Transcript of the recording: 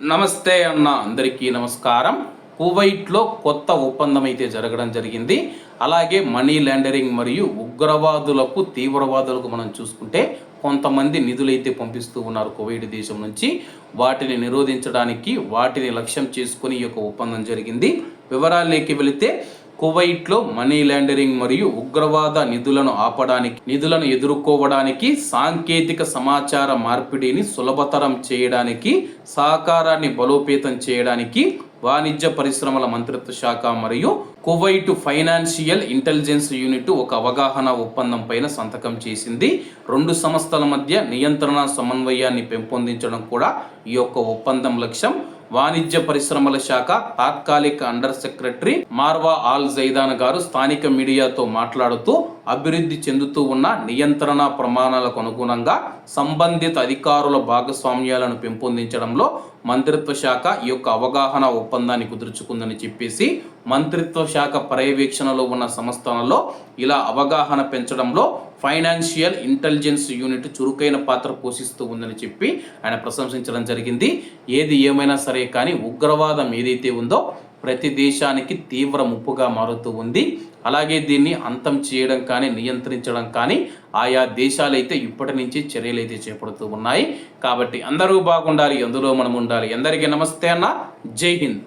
నమస్తే అన్న అందరికీ నమస్కారం. కువైట్లో కొత్త ఒప్పందం అయితే జరగడం జరిగింది. అలాగే మనీ లాండరింగ్ మరియు ఉగ్రవాదులకు తీవ్రవాదులకు మనం చూసుకుంటే కొంతమంది నిధులైతే పంపిస్తూ ఉన్నారు కువైట్ దేశం నుంచి. వాటిని నిరోధించడానికి వాటిని లక్ష్యం చేసుకుని ఈ యొక్క ఒప్పందం జరిగింది. వివరాల్లోకి వెళితే కువైట్లో మనీ లాండరింగ్ మరియు ఉగ్రవాద నిధులను ఆపడానికి నిధులను ఎదుర్కోవడానికి సాంకేతిక సమాచార మార్పిడిని సులభతరం చేయడానికి సహకారాన్ని బలోపేతం చేయడానికి వాణిజ్య పరిశ్రమల మంత్రిత్వ శాఖ మరియు కువైట్ ఫైనాన్షియల్ ఇంటెలిజెన్స్ యూనిట్ ఒక అవగాహన ఒప్పందం పైన సంతకం చేసింది. రెండు సంస్థల మధ్య నియంత్రణ సమన్వయాన్ని పెంపొందించడం కూడా ఈ యొక్క ఒప్పందం లక్ష్యం. వాణిజ్య పరిశ్రమల శాఖ తాత్కాలిక under secretary Marwa Al Zaidan గారు స్థానిక మీడియాతో మాట్లాడుతూ అభివృద్ధి చెందుతూ ఉన్న నియంత్రణ ప్రమాణాలకు అనుగుణంగా సంబంధిత అధికారుల భాగస్వామ్యాలను పెంపొందించడంలో మంత్రిత్వ శాఖ ఈ యొక్క అవగాహన ఒప్పందాన్ని కుదుర్చుకుందని చెప్పేసి మంత్రిత్వ శాఖ పర్యవేక్షణలో ఉన్న సంస్థలలో ఇలా అవగాహన పెంచడంలో ఫైనాన్షియల్ ఇంటెలిజెన్స్ యూనిట్ చురుకైన పాత్ర పోషిస్తూ ఉందని చెప్పి ఆయన ప్రశంసించడం జరిగింది. ఏది ఏమైనా సరే కానీ ఉగ్రవాదం ఏదైతే ఉందో ప్రతి దేశానికి తీవ్ర ముప్పుగా మారుతూ ఉంది. అలాగే దీన్ని అంతం చేయడం కానీ నియంత్రించడం కానీ ఆయా దేశాలైతే ఇప్పటి నుంచి చర్యలు అయితే చేపడుతూ ఉన్నాయి. కాబట్టి అందరూ బాగుండాలి అందులో మనం ఉండాలి. అందరికీ నమస్తే అన్న. జై హింద్.